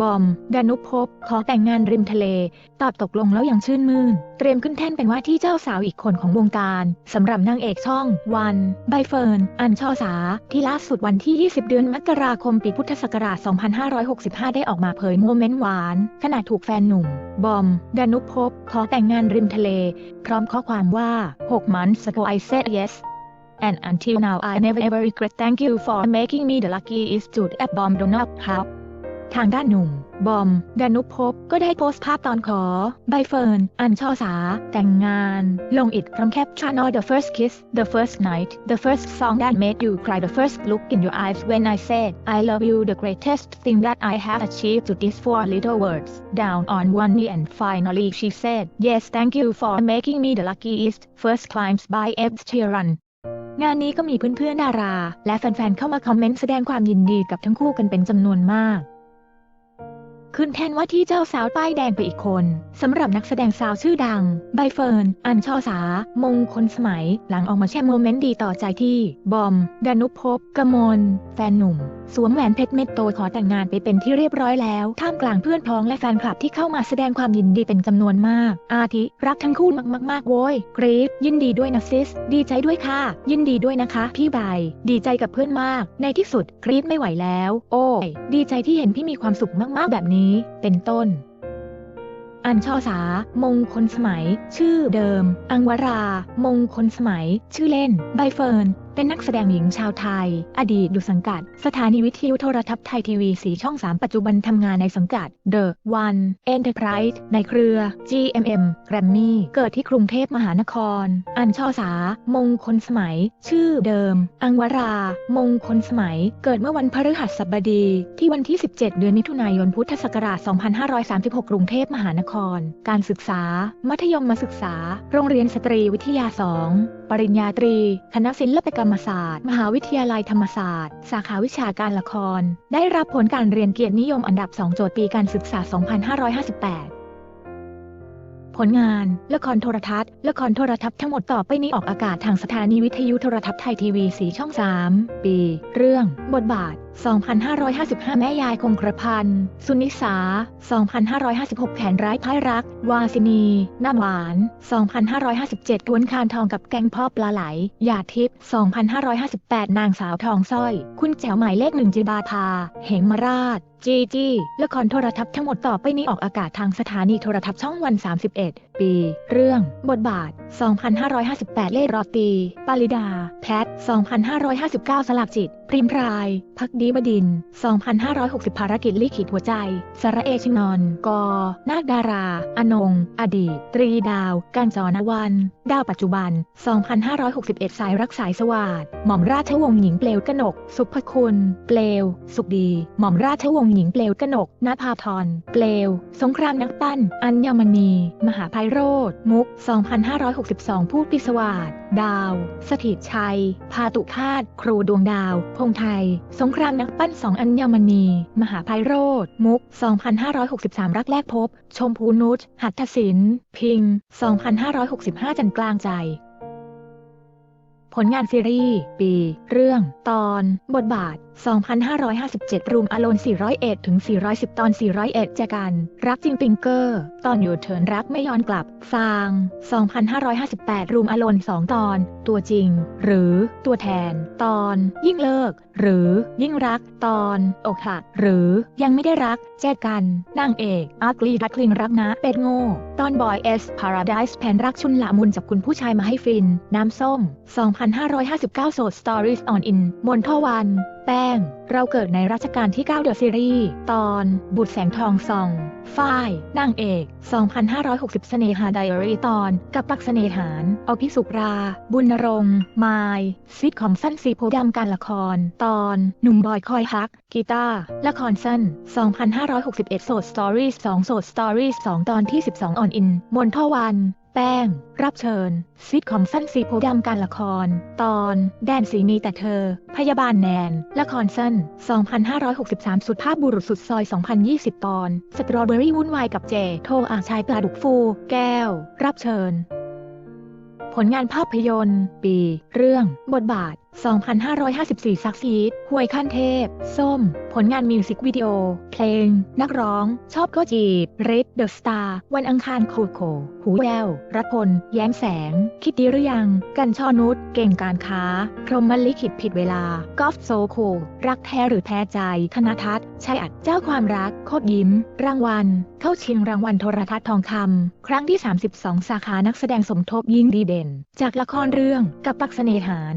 บอม ดานุภพ ขอแต่งงานริมทะเล ตอบตกลงแล้วอย่างชื่นมื่น เตรียมขึ้นแท่นเป็นว่าที่เจ้าสาวอีกคนของวงการ สำหรับนางเอกช่อง วัน ใบเฟิร์น อัญช่อสา ที่ล่าสุดวันที่ 20 เดือนมกราคมปีพุทธศักราช 2565 ได้ออกมาเผยโมเมนต์หวาน ขณะถูกแฟนหนุ่ม บอม ดานุภพ ขอแต่งงานริมทะเล พร้อมข้อความว่า 6 months ago I said yes and until now I never ever regret thank you for making me the luckiest dude at Bomb Donut ครับ ทางด้านหนุ่ม บอม ดานุพบก็ได้โพสต์ภาพตอนขอ ใบเฟิร์น อัญช่อสา แต่งงาน ลงอิดพร้อมแคปชั่น the first kiss the first night the first song that made you cry the first look in your eyes when I said I love you the greatest thing that I have achieved to these four little words down on one knee and finally she said yes thank you for making me the luckiest first climbs by Ed Sheeran งานนี้ก็มีเพื่อนๆดารา และแฟนๆเข้ามาคอมเมนต์แสดงความยินดีกับทั้งคู่กันเป็นจำนวนมาก ขึ้นแทนว่าที่เจ้าสาวป้ายแดงไปอีกคนสำหรับนักแสดงสาวชื่อดัง ใบเฟิร์น อัญชอสา มงคลสมัย หลังออกมาแชร์โมเมนต์ดีต่อใจที่ บอม ดานุภพกมล แฟนหนุ่ม สวมแหวนเพชรเม็ดโตขอแต่งงานไปเป็นที่เรียบร้อยแล้ว ท่ามกลางเพื่อนพ้องและแฟนคลับที่เข้ามาแสดงความยินดีเป็นจำนวนมาก อาทิ รักทั้งคู่มากๆๆโว้ยกรีฟยินดีด้วยนะซิส ดีใจด้วยค่ะ ยินดีด้วยนะคะ พี่ใบ ดีใจกับเพื่อนมาก ในที่สุดกรีฟไม่ไหวแล้ว โอ้ยดีใจที่เห็นพี่มีความสุขมากๆแบบนี้เป็นต้น อัญชอสา มงคลสมัย ชื่อเดิม อังวรา มงคลสมัย ชื่อเล่น ใบเฟิร์น เป็นนักแสดงหญิงชาวไทย อดีตอยู่สังกัด สถานีวิทยุโทรทัศน์ไทยทีวีสีช่อง 3 ปัจจุบันทำงานในสังกัด The One Enterprise ในเครือ GMM Grammy เกิดที่กรุงเทพมหานคร อัญชอสา มงคลสมัย ชื่อเดิม อังวรา มงคลสมัย เกิดเมื่อวันพฤหัสบดี ที่วันที่ 17 เดือนมิถุนายนพุทธศักราช 2536 กรุงเทพมหานคร การศึกษา มัธยมศึกษา โรงเรียนสตรีวิทยา 2 ปริญญาตรี คณะศิลปกรรมศาสตร์ มหาวิทยาลัยธรรมศาสตร์ สาขาวิชาการละคร ได้รับผลการเรียนเกียรตินิยมอันดับ 2 โจทย์ปีการศึกษา 2558ผลงาน ละครโทรทัศน์ ละครโทรทัศน์ทั้งหมดต่อไปนี้ออกอากาศทางสถานีวิทยุโทรทัศน์ไทยทีวี สีช่อง 3 ปี เรื่อง บทบาท 2555 แม่ยายคงกระพัน สุนิสา 2556แผนร้ายพ่ายรัก วาสินี น้ำหวาน 2557ทวนคานทองกับแกงพ่อปลาไหล หยาทิพย์ 2558 นางสาวทองสร้อย คุณแจ๋วหมายเลขหนึ่งจิบาภา เหมราช จีจีละครโทรทัศน์ทั้งหมดต่อไปนี้ออกอากาศทางสถานีโทรทัศน์ช่องวัน 31 ปี เรื่อง บทบาท 2558 เล่รอตี ปาริดา แพท 2559 สลักจิต พริมพราย พักดีบดิน 2560 ภารกิจลิขิตหัวใจ สระเอชินอน กอ นาคดารา อนง อดีต ตรีดาว การจอนวัน ดาวปัจจุบัน 2561 สายรักสายสวาดหม่อมราชวงศ์หญิงเปลวกนก สุภคุณ เปลว สุขดี หม่อมราชวงศ์หญิงเปลวกนกนภาพร เปลว สงครามนักปั้น อัญมณี มหาภัยโรธมุก 2562 พูดปิสวาดดาว สถิตชัย พาตุคาตครูดวงดาว พงไทย สงครามนักปั้นสองอัญมณี มหาภัยโรธมุก 2563 รักแรกพบ ชมพูนุช หัตถศิลป์พิง 2565 จันกลางใจผลงานซีรีส์ ปี เรื่อง ตอน บทบาท 2557 รูมอโลน 401 ถึง 410 ตอน 401แจกันรักจริงปิงเกอร์ ตอนอยู่เถินรักไม่ย้อนกลับฟาง 2558 รูมอโลน 2 ตอน ตัวจริง หรือตัวแทน ตอน ยิ่งเลิก หรือยิ่งรัก ตอน อกหัก หรือยังไม่ได้รักแจกันนางเอกอาร์กลีดักลินรักนะ เป็ดโง่ ตอนบอยเอสพาราไดส์แผนรักชุนละมุนจับคุณผู้ชายมาให้ฟิน น้ำส้ม 2559 โสดสตอรี่ออนอินมนทวัน แป้ง เราเกิดในรัชกาลที่ 9 เดอะซีรีส์ ตอน บุตรแสงทองซอง ฝ้ายนางเอก 2560 เสน่หาไดอารี่ตอน กับปักเสน่หารอภิสุปรา บุญรงค์มายซิทคอมสั้นสีโพธิ์ดำการละคร ตอน หนุ่มบอยคอยฮัก กีตาร์ละครสั้น 2561 โสดสตอรี่2โสดสตอรี่2ตอนที่ 12 ออนอิน มนทวัน แป้ง รับเชิญ ซิทคอมสั้นสีโพดำการละคร ตอน แดนสีมีแต่เธอ พยาบาลแนน ละครสั้น 2563 สุดภาพบุรุษสุดซอย 2020 ตอน สตรอเบอรี่วุ่นวายกับเจ โทอาชายปลาดุกฟู แก้ว รับเชิญ ผลงานภาพยนตร์ ปี เรื่อง บทบาท 2554 ซักซีดห่วยขั้นเทพ ส้ม ผลงานมิวสิกวิดีโอ เพลง นักร้อง ชอบก็จีบเรดเดอะสตาร์ วันอังคารคูโค หูแวว รัพล แย้มแสง คิดดีหรือยัง กันช่อนุช เก่งการค้า พรหมลิขิตผิดเวลา กอล์ฟโซโค รักแท้หรือแท้ใจ ธนทัศน์ชัยอัด เจ้าความรัก โคตรยิ้ม รางวัล เข้าชิงรางวัลโทรทัศน์ทองคำ ครั้งที่ 32 สาขานักแสดงสมทบยิ่งดีเด่น จากละครเรื่องกับปักเสน่หาร